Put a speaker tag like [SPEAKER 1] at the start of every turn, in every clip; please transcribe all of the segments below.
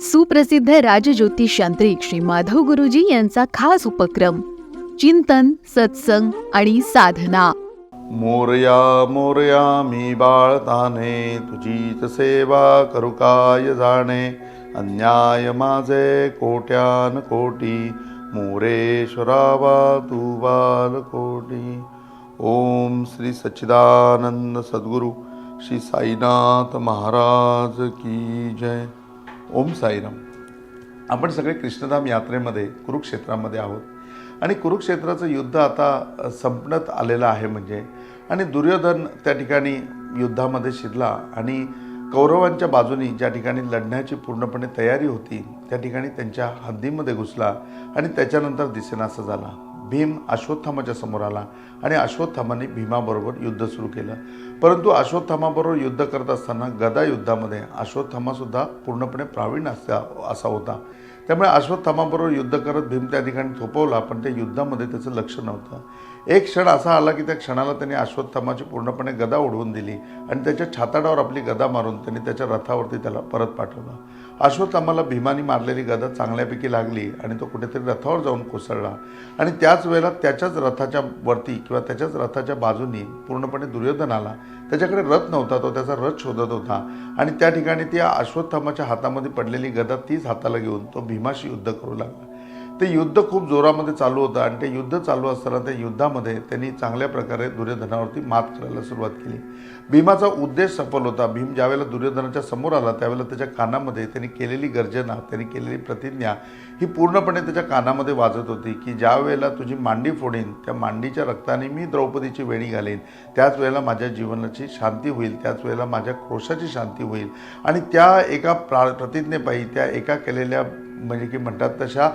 [SPEAKER 1] सुप्रसिद्ध राजज्योतिष यांत्रिक श्री माधव गुरुजी यांचा खास उपक्रम चिंतन सत्संग आणि साधना.
[SPEAKER 2] मोरया मोरया मी बाळताने तुझीच सेवा करू काय जाणे? अन्याय माझे कोट्यान कोटी मोरेश्वरावा तू बाल कोटी. ओम श्री सच्चिदानंद सद्गुरू श्री साईनाथ महाराज की जय. ओम साईराम. आपण सगळे कृष्णधाम यात्रेमध्ये कुरुक्षेत्रामध्ये आहोत. आणि कुरुक्षेत्राचं युद्ध आता संपण्यात आलेलं आहे म्हणजे. आणि दुर्योधन त्या ठिकाणी युद्धामध्ये शिरला आणि कौरवांच्या बाजूनी ज्या ठिकाणी लढण्याची पूर्णपणे तयारी होती त्या ठिकाणी त्यांच्या हद्दीमध्ये घुसला आणि त्याच्यानंतर दिसेनासा झाला. भीम अश्वत्थामाच्या समोर आला आणि अश्वत्थामाने भीमाबरोबर युद्ध सुरू केलं. परंतु अश्वत्थामाबरोबर युद्ध करत असताना गदा युद्धामध्ये अश्वत्थामासुद्धा पूर्णपणे प्रावीण असा असा होता. त्यामुळे अश्वत्थामाबरोबर युद्ध करत भीम त्या ठिकाणी थोपवला पण त्या युद्धामध्ये त्याचं लक्ष नव्हतं. एक क्षण असा आला की त्या क्षणाला त्यांनी अश्वत्थामाची पूर्णपणे गदा उडवून दिली आणि त्याच्या छाताडावर आपली गदा मारून त्यांनी त्याच्या रथावरती त्याला परत पाठवलं. अश्वत्थामाला भीमानी मारलेली गदा चांगल्यापैकी लागली आणि तो कुठेतरी रथावर जाऊन कोसळला. आणि त्याच वेळेला त्याच्याच रथाच्या वरती किंवा त्याच्याच रथाच्या बाजूनी पूर्णपणे दुर्योधन आला. त्याच्याकडे रथ नव्हता तो त्याचा रथ शोधत होता. आणि त्या ठिकाणी त्या अश्वत्थामाच्या हातामध्ये पडलेली गदा तीच हाताला घेऊन तो भीमाशी युद्ध करू लागला. ते युद्ध खूप जोरामध्ये चालू होतं आणि ते युद्ध चालू असताना त्या युद्धामध्ये त्यांनी चांगल्या प्रकारे दुर्योधनावरती मात करायला सुरुवात केली. भीमाचा उद्देश सफल होता. भीम ज्यावेळेला दुर्योधनाच्या समोर आला त्यावेळेला त्याच्या कानामध्ये त्यांनी केलेली गर्जना त्यांनी केलेली प्रतिज्ञा ही पूर्णपणे त्याच्या कानामध्ये वाजत होती की ज्या वेळेला तुझी मांडी फोडीन त्या मांडीच्या रक्ताने मी द्रौपदीची वेणी घालीन त्याच वेळेला माझ्या जीवनाची शांती होईल त्याच वेळेला माझ्या क्रोशाची शांती होईल. आणि त्या एका प्रा प्रतिज्ञेपायी त्या एका केलेल्या म्हणजे की म्हणतात तशा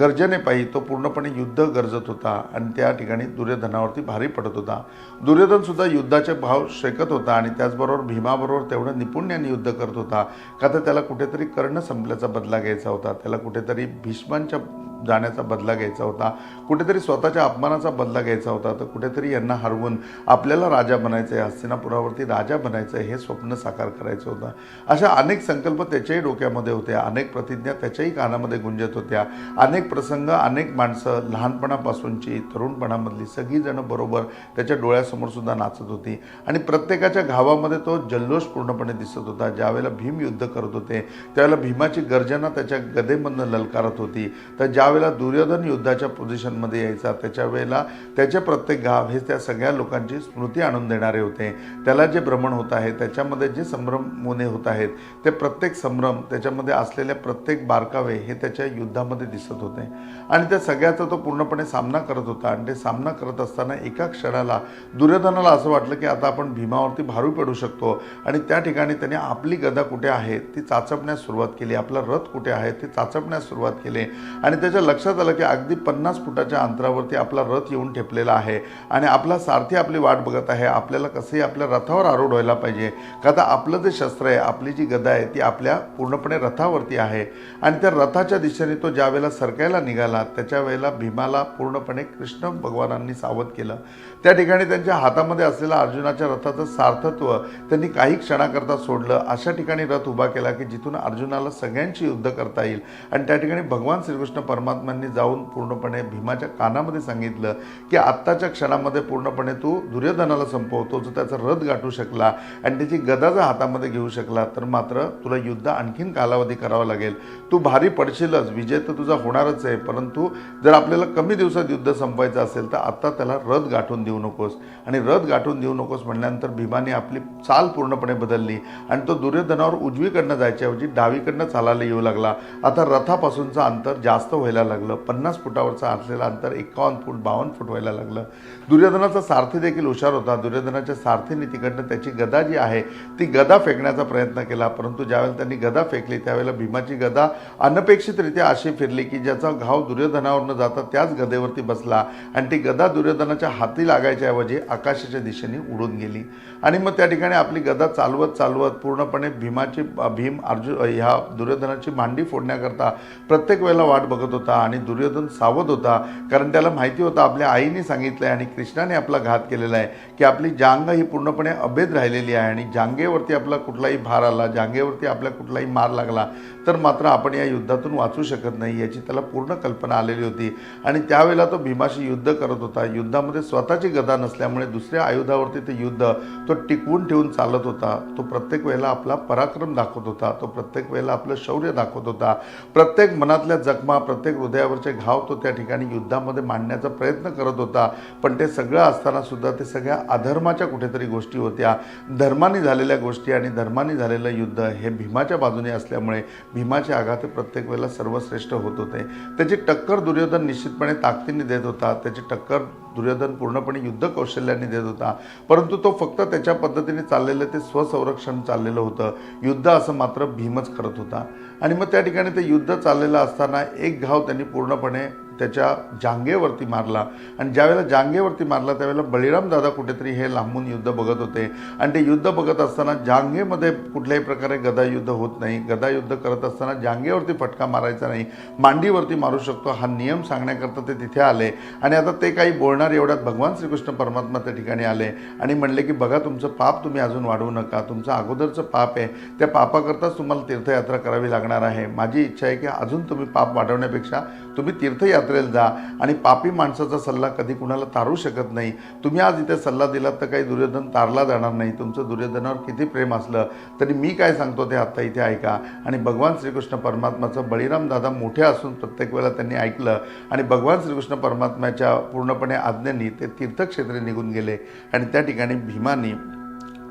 [SPEAKER 2] गर्जनेपायी तो पूर्णपणे युद्ध गरजत होता आणि त्या ठिकाणी दुर्योधनावरती भारी पडत होता. दुर्योधनसुद्धा युद्धाचे भाव शेकत होता आणि त्याचबरोबर भीमाबरोबर तेवढं निपुण्याने युद्ध करत होता. का तर त्याला कुठेतरी कर्ण संपल्याचा बदला घ्यायचा होता. त्याला कुठेतरी भीष्मांच्या जाण्याचा बदला घ्यायचा होता. कुठेतरी स्वतःच्या अपमानाचा बदला घ्यायचा होता. तर कुठेतरी यांना हरवून आपल्याला राजा बनायचं आहे हस्तिनापुरावरती राजा बनायचं आहे हे स्वप्न साकार करायचं होतं. अशा अनेक संकल्प त्याच्याही डोक्यामध्ये होते अनेक प्रतिज्ञा त्याच्याही कानामध्ये गुंजत होत्या. अनेक प्रसंग अनेक माणसं लहानपणापासूनची तरुणपणामधली सगळीजणं बरोबर त्याच्या डोळ्यासमोर सुद्धा नाचत होती. आणि प्रत्येकाच्या घावामध्ये तो जल्लोष पूर्णपणे दिसत होता. ज्यावेळेला भीम युद्ध करत होते त्यावेळेला भीमाची गर्जना त्याच्या गदेमधनं ललकारत होती. तर ज्या ज्यावेळेला दुर्योधन युद्धाच्या पोझिशनमध्ये यायचा त्याच्या वेळेला त्याचे प्रत्येक गाव हे त्या सगळ्या लोकांची स्मृती आणून देणारे होते. त्याला जे भ्रमण होत आहे त्याच्यामध्ये जे संभ्रम मोने होत आहेत ते प्रत्येक संभ्रम त्याच्यामध्ये असलेल्या प्रत्येक बारकावे हे त्याच्या युद्धामध्ये दिसत होते. आणि त्या सगळ्याचा तो पूर्णपणे सामना करत होता आणि ते सामना करत असताना एका क्षणाला दुर्योधनाला असं वाटलं की आता आपण भीमावरती भारू पडू शकतो आणि त्या ठिकाणी त्याने आपली गदा कुठे आहे ती चाचपण्यास सुरुवात केली. आपला रथ कुठे आहे ते चाचपण्यास सुरुवात केली. आणि त्याच्या लक्षात आलं की अगदी पन्नास फुटाच्या अंतरावरती आपला रथ येऊन ठेपलेला आहे. आणि आपला सारथी आपली वाट बघत आहे. आपल्याला कसंही आपल्या रथावर आरूढ व्हायला पाहिजे. का आपलं जे शस्त्र आहे आपली जी गदा आहे ती आपल्या पूर्णपणे रथावरती आहे. आणि त्या रथाच्या दिशेने तो ज्या वेळेला सरकायला निघाला त्याच्या वेळेला भीमाला पूर्णपणे कृष्ण भगवानांनी सावध केलं. त्या ठिकाणी त्यांच्या हातामध्ये असलेला अर्जुनाच्या रथाचं सार्थत्व त्यांनी काही क्षणाकरता सोडलं. अशा ठिकाणी रथ उभा केला की जिथून अर्जुनाला सगळ्यांची युद्ध करता येईल. आणि त्या ठिकाणी भगवान श्रीकृष्ण परमात्म्यांनी जाऊन पूर्णपणे भीमाच्या कानामध्ये सांगितलं की आत्ताच्या क्षणामध्ये पूर्णपणे तू दुर्योधनाला संपवतो जो त्याचा रथ गाठू शकला आणि त्याची गदा जर हातामध्ये घेऊ शकला तर मात्र तुला युद्ध आणखीन कालावधी करावा लागेल. तू भारी पडशीलच विजय तर तुझा होणारच आहे परंतु जर आपल्याला कमी दिवसात युद्ध संपवायचं असेल तर आत्ता त्याला रथ गाठून देऊ नकोस. आणि रथ गाठून देऊ नकोस म्हणल्यानंतर भीमाने आपली चाल पूर्णपणे बदलली आणि तो दुर्योधनावर उजवीकडनं जायच्याऐवजी डावीकडनं चालायला येऊ लागला. आता रथापासूनचं अंतर जास्त व्हायला लागलं पन्नास फुटावरचं असलेलं अंतर एकावन्न फूट बावन्न फूट व्हायला लागलं. दुर्योधनाचा सारथी देखील हुशार होता. दुर्योधनाच्या सारथीने तिकडनं त्याची गदा जी आहे ती गदा फेकण्याचा प्रयत्न केला. परंतु ज्यावेळेला त्यांनी गदा फेकली त्यावेळेला भीमाची गदा अनपेक्षितरित्या अशी फिरली की ज्याचा घाव दुर्योधनावरनं जाता त्याच गदेवरती बसला आणि ती गदा दुर्योधनाच्या हाती लागायच्या ऐवजी आकाशाच्या दिशेने उडून गेली. आणि मग त्या ठिकाणी आपली गदा चालवत चालवत पूर्णपणे भीमाची भीम अर्जुन ह्या दुर्योधनाची मांडी फोडण्याकरता प्रत्येक वेळेला वाट बघत होता. आणि दुर्योधन सावध होता. कारण त्याला माहिती होतं आपल्या आईने सांगितलं आहे आणि कृष्णाने आपला घात केलेला आहे की आपली जांग ही पूर्णपणे अभेद राहिलेली आहे आणि जांगेवरती आपला कुठलाही भार आला जांगेवरती आपल्या कुठलाही मार लागला तर मात्र आपण या युद्धातून वाचू शकत नाही याची त्याला पूर्ण कल्पना आलेली होती. आणि त्यावेळेला तो भीमाशी युद्ध करत होता. युद्धामध्ये स्वतःची गदा नसल्यामुळे दुसऱ्या आयुधावरती ते युद्ध तो टिकवून ठेवून चालत होता. तो प्रत्येक वेळेला आपला पराक्रम दाखवत होता. तो प्रत्येक वेळेला आपलं शौर्य दाखवत होता. प्रत्येक मनातल्या जखमा प्रत्येक हृदयावरचे घाव तो त्या ठिकाणी युद्धामध्ये मांडण्याचा प्रयत्न करत होता. पण ते सगळं असताना सुद्धा ते सगळ्या अधर्माच्या कुठेतरी गोष्टी होत्या. धर्माने झालेल्या गोष्टी आणि धर्माने झालेलं युद्ध हे भीमाच्या बाजूने असल्यामुळे भीमाचे आघात हे प्रत्येक वेळेला सर्वश्रेष्ठ होत होते. त्याची टक्कर दुर्योधन निश्चितपणे ताकदीने देत होता. त्याची टक्कर दुर्योधन पूर्णपणे युद्ध कौशल्याने देत होता. परंतु तो फक्त त्याच्या पद्धतीने चाललेलं ते स्वसंरक्षण चाललेलं होतं. युद्ध असं मात्र भीमच करत होता. आणि मग त्या ठिकाणी ते युद्ध चाललेलं असताना एक घाव त्यांनी पूर्णपणे त्याच्या जांगेवरती मारला. आणि ज्यावेळेला जांगेवरती मारला त्यावेळेला बळीराम दादा कुठेतरी हे लांबून युद्ध बघत होते. आणि ते युद्ध बघत असताना जांगेमध्ये कुठल्याही प्रकारे गदा युद्ध होत नाही. गदायुद्ध करत असताना जांगेवरती फटका मारायचा नाही. मांडीवरती मारू शकतो हा नियम सांगण्याकरता ते तिथे आले. आणि आता ते काही बोलणार एवढ्यात भगवान श्रीकृष्ण परमात्मा त्या ठिकाणी आले. आणि म्हणले की बघा तुमचं पाप तुम्ही अजून वाढवू नका. तुमचं अगोदरचं पाप आहे. त्या पापाकरताच तुम्हाला तीर्थयात्रा करावी लागणार आहे. माझी इच्छा आहे की अजून तुम्ही पाप वाढवण्यापेक्षा तुम्ही तीर्थयात्रा यात्रेला जा. आणि पापी माणसाचा सल्ला कधी कुणाला तारू शकत नाही. तुम्ही आज इथे सल्ला दिलात तर काही दुर्योधन तारला जाणार नाही. तुमचं दुर्योधनावर किती प्रेम असलं तरी मी काय सांगतो ते आत्ता इथे ऐका. आणि भगवान श्रीकृष्ण परमात्माचं बळीराम दादा मोठे असून प्रत्येक वेळेला त्यांनी ऐकलं. आणि भगवान श्रीकृष्ण परमात्म्याच्या पूर्णपणे आज्ञेनी ते तीर्थक्षेत्रे निघून गेले. आणि त्या ठिकाणी भीमानी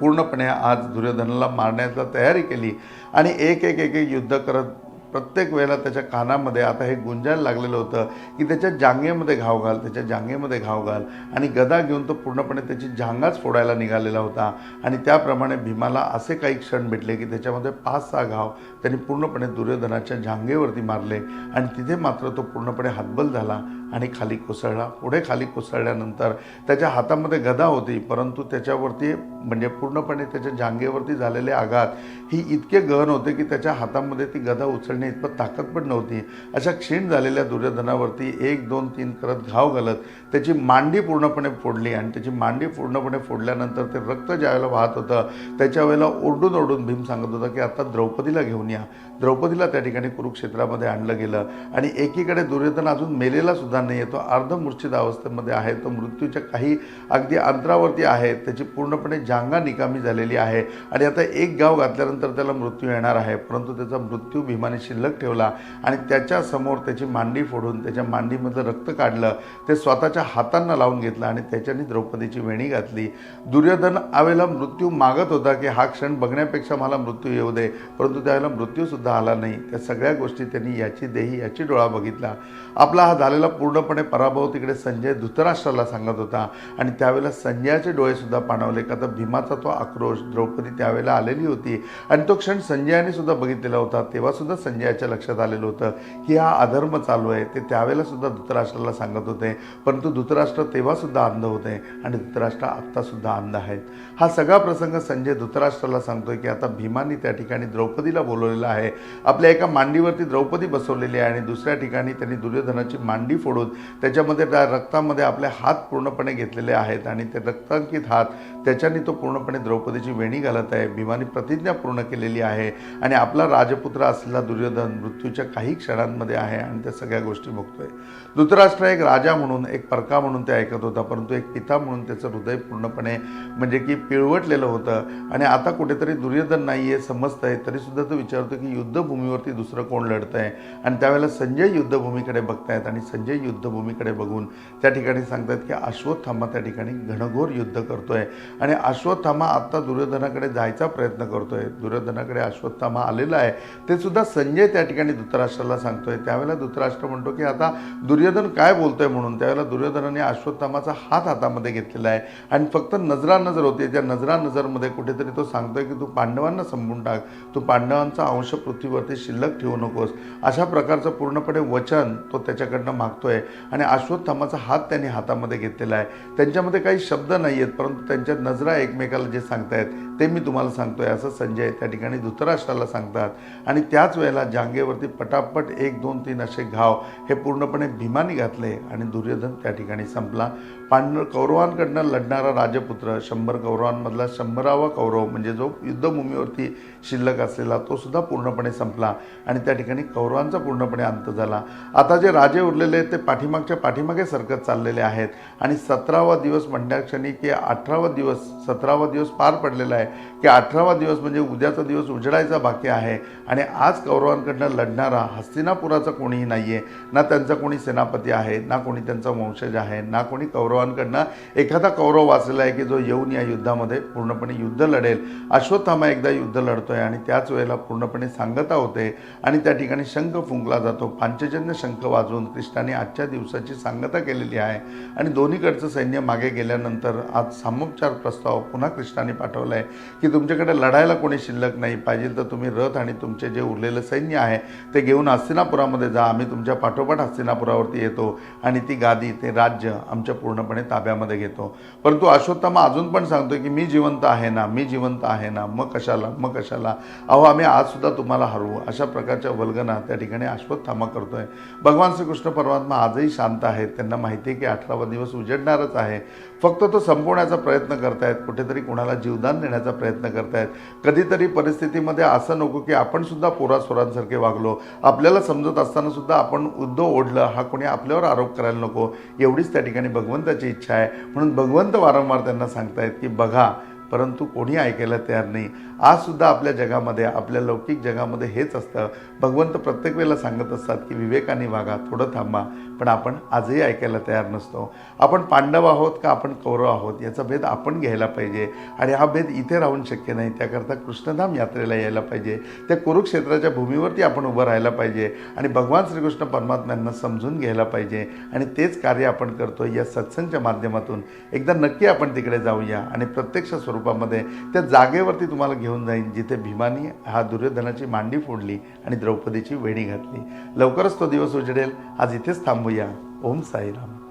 [SPEAKER 2] पूर्णपणे आज दुर्योधनाला मारण्याचा तयारी केली. आणि एक एक एक एक युद्ध करत प्रत्येक वेळेला त्याच्या कानामध्ये आता हे गुंजायला लागलेलं होतं की त्याच्या जांगेमध्ये घाव घाल त्याच्या जांगेमध्ये घाव घाल. आणि गदा घेऊन तो पूर्णपणे त्याची जांगाच फोडायला निघालेला होता. आणि त्याप्रमाणे भीमाला असे काही क्षण भेटले की त्याच्यामध्ये पाच सहा घाव त्यांनी पूर्णपणे दुर्योधनाच्या जांगेवरती मारले. आणि तिथे मात्र तो पूर्णपणे हातबल झाला. आणि खाली कोसळला. पुढे खाली कोसळल्यानंतर त्याच्या हातामध्ये गदा होती परंतु त्याच्यावरती म्हणजे पूर्णपणे त्याच्या जांगेवरती झालेले आघात ही इतके गहन होते की त्याच्या हातामध्ये ती गदा उचलण्या इतपत ताकद पण नव्हती. अशा क्षीण झालेल्या दुर्योधनावरती एक दोन तीन करत घाव घालत त्याची मांडी पूर्णपणे फोडली आणि त्याची मांडी पूर्णपणे फोडल्यानंतर ते रक्त ज्यावेळेला वाहत होतं त्याच्या वेळेला ओरडून ओरडून भीम सांगत होता की आता द्रौपदीला घेऊन या. द्रौपदीला त्या ठिकाणी कुरुक्षेत्रामध्ये आणलं गेलं आणि एकीकडे दुर्योधन अजून मेलेला सुद्धा नाही आहे तो अर्धमूर्छित अवस्थेमध्ये आहे. तो मृत्यूच्या काही अगदी अंतरावरती आहे. त्याची पूर्णपणे जांगा निकामी झालेली आहे. आणि आता एक गाव घातल्यानंतर त्याला मृत्यू येणार आहे. परंतु त्याचा मृत्यू भीमाने शिल्लक ठेवला आणि त्याच्यासमोर त्याची मांडी फोडून त्याच्या मांडीमधलं रक्त काढलं. ते स्वतःच्या हातांना लावून घेतलं आणि त्याच्याने द्रौपदीची वेणी घातली. दुर्योधन आवेला मृत्यू मागत होता की हा क्षण बघण्यापेक्षा मला मृत्यू येऊ दे. परंतु त्यावेळेला मृत्यूसुद्धा आला नाही. त्या सगळ्या गोष्टी त्यांनी याची देही याची डोळा बघितला. आपला हा झालेला पूर्णपणे पराभव तिकडे संजय धृतराष्ट्राला सांगत होता. आणि त्यावेळेला संजयाचे डोळेसुद्धा पाणवले. का तर भीमाचा तो आक्रोश द्रौपदी त्यावेळेला आलेली होती. आणि तो क्षण संजयाने सुद्धा बघितलेला होता. तेव्हासुद्धा संजयाच्या लक्षात आलेलं होतं की हा अधर्म चालू आहे. ते त्यावेळेला सुद्धा धृतराष्ट्राला सांगत होते. परंतु धृतराष्ट्र तेव्हासुद्धा अंध होते आणि धृतराष्ट्र आत्तासुद्धा अंध आहेत. हा सगळा प्रसंग संजय धृतराष्ट्राला सांगतोय की आता भीमानी त्या ठिकाणी द्रौपदीला बोलवलेला आहे. आपल्या एका मांडीवरती द्रौपदी बसवलेली आहे आणि दुसऱ्या ठिकाणी त्यांनी दुर्योधनाची मांडी फोडून त्याच्यामध्ये त्या रक्तामध्ये आपले हात पूर्णपणे घेतलेले आहेत आणि ते रक्तांकित हात त्याच्याने तो पूर्णपणे द्रौपदीची वेणी घालत आहे भीमाने प्रतिज्ञा पूर्ण केलेली आहे आणि आपला राजपुत्र असलेला दुर्योधन मृत्यूच्या काही क्षणांमध्ये आहे आणि त्या सगळ्या गोष्टी भोगतोय. धृतराष्ट्र एक राजा म्हणून एक परका म्हणून ते ऐकत होता परंतु एक पिता म्हणून त्याचं हृदय पूर्णपणे म्हणजे की पिळवटलेलं होतं आणि आता कुठेतरी दुर्योधन नाही आहे समजतंय तरीसुद्धा तो विचारतो की युद्धभूमीवरती दुसरं कोण लढतंय? आणि त्यावेळेला संजय युद्धभूमीकडे बघतायत आणि संजय युद्धभूमीकडे बघून त्या ठिकाणी सांगतात की अश्वत्थामा त्या ठिकाणी घनघोर युद्ध करतोय. आणि अश्वत्थामा आत्ता दुर्योधनाकडे जायचा प्रयत्न करतोय. दुर्योधनाकडे अश्वत्थामा आलेला आहे. ते सुद्धा संजय त्या ठिकाणी धृतराष्ट्राला सांगतोय. त्यावेळेला धृतराष्ट्र म्हणतो की आता दुर्योधन काय बोलतोय म्हणून? त्यावेळेला दुर्योधनाने अश्वत्थामाचा हात हातामध्ये घेतलेला आहे. आणि फक्त नजरा नजर होते. त्या नजरा नजरमध्ये कुठेतरी तो सांगतोय की तू पांडवांना संपून टाक. तू पांडवांचा अंश पृथ्वीवरती शिल्लक ठेवू नकोस. अशा प्रकारचं पूर्णपणे वचन तो त्याच्याकडनं मागतोय. आणि अश्वत्थामाचा हात त्यांनी हातामध्ये घेतलेला आहे. त्यांच्यामध्ये काही शब्द नाही आहेत परंतु त्यांच्या नजरा एकमेकाला जे सांगतायत ते मी तुम्हाला सांगतोय असं संजय त्या ठिकाणी धृतराष्ट्राला सांगतात. आणि त्याच वेळेला जांगेवरती पटापट एक दोन तीन असे घाव हे पूर्णपणे भीमाने घातले आणि दुर्योधन त्या ठिकाणी संपला. पांडव कौरवांकडनं लढणारा राजपुत्र शंभर कौरवांमधला शंभरावा कौरव म्हणजे जो युद्धभूमीवरती शिल्लक असलेला तो सुद्धा पूर्णपणे संपला आणि त्या ठिकाणी कौरवांचा पूर्णपणे अंत झाला. आता जे राजे उरलेले आहेत ते पाठीमागच्या पाठीमागे सरकत चाललेले आहेत. आणि सतरावा दिवस म्हणण्याक्षणी की अठरावा दिवस सतरावा दिवस पार पडलेला आहे. की अठरावा दिवस म्हणजे उद्याचा दिवस उजडायचा बाकी आहे आणि आज कौरवांकडनं लढणारा हस्तिनापुराचा कोणीही नाही आहे ना त्यांचा कोणी सेनापती आहे ना कोणी त्यांचा वंशज आहे ना कोणी कौरवांकडनं एखादा कौरव वाचलेला आहे की जो येऊन या युद्धामध्ये पूर्णपणे युद्ध लढेल. अश्वत्थामा एकदा युद्ध लढतोय आणि त्याच वेळेला पूर्णपणे सांगता होते आणि त्या ठिकाणी शंख फुंकला जातो. पांचजन्य शंख वाजवून कृष्णाने आजच्या दिवसाची सांगता केलेली आहे आणि दोन्हीकडचं सैन्य मागे गेल्यानंतर आज सामोपचार प्रस्ताव पुन्हा कृष्णाने पाठवला आहे की तुमच्याकडे लढायला कोणी शिल्लक नाही पाहिजे तर तुम्ही रथ आणि तुमचे जे उरलेलं सैन्य आहे ते घेऊन हस्तिनापुरामध्ये जा. आम्ही तुमच्या पाठोपाठ हस्तिनापुरावरती येतो आणि ती गादी ते राज्य आमच्या पूर्णपणे ताब्यामध्ये घेतो. परंतु अश्वत्थामा अजून पण सांगतो की मी जिवंत आहे ना मी जिवंत आहे ना मग कशाला मग कशाला? अहो आम्ही आज सुद्धा तुम्हाला हरवू. अशा प्रकारच्या वल्गना त्या ठिकाणी अश्वत्थामा करतोय. भगवान श्रीकृष्ण परमात्मा आजही शांत आहेत. त्यांना माहिती आहे की अठरावा दिवस उजडणारच आहे. फक्त तो संपवण्याचा प्रयत्न करतायत कुठेतरी कुणाला जीवदान देण्याचा प्रयत्न करतायत. कधीतरी परिस्थितीमध्ये असं नको की आपण सुद्धा पोरासोरांसारखे वागलो. आपल्याला समजत असताना सुद्धा आपण उद्धव ओढलं हा कोणी आपल्यावर आरोप करायला नको. एवढीच त्या ठिकाणी भगवंताची इच्छा आहे. म्हणून भगवंत वारंवार त्यांना सांगतायत की बघा परंतु कोणी ऐकायला तयार नाही. आजसुद्धा आपल्या जगामध्ये आपल्या लौकिक जगामध्ये हेच असतं. भगवंत प्रत्येक वेळेला सांगत असतात की विवेकाने वागा थोडं थांबा. पण आपण आजही ऐकायला तयार नसतो. आपण पांडव आहोत का आपण कौरव आहोत? याचा भेद आपण घ्यायला पाहिजे. आणि हा भेद इथे राहून शक्य नाही. त्याकरता कृष्णधाम यात्रेला यायला पाहिजे. त्या कुरुक्षेत्राच्या भूमीवरती आपण उभं राहायला पाहिजे. आणि भगवान श्रीकृष्ण परमात्म्यांना समजून घ्यायला पाहिजे. आणि तेच कार्य आपण करतो या सत्संगच्या माध्यमातून. एकदा नक्की आपण तिकडे जाऊया. आणि प्रत्यक्ष स्वरूपामध्ये त्या जागेवरती तुम्हाला घेऊन जाईन जिथे भीमानी हा दुर्योधनाची मांडी फोडली आणि द्रौपदीची वेणी घातली. लवकरच तो दिवस उजडेल. आज इथेच थांबूया. ओम साईराम.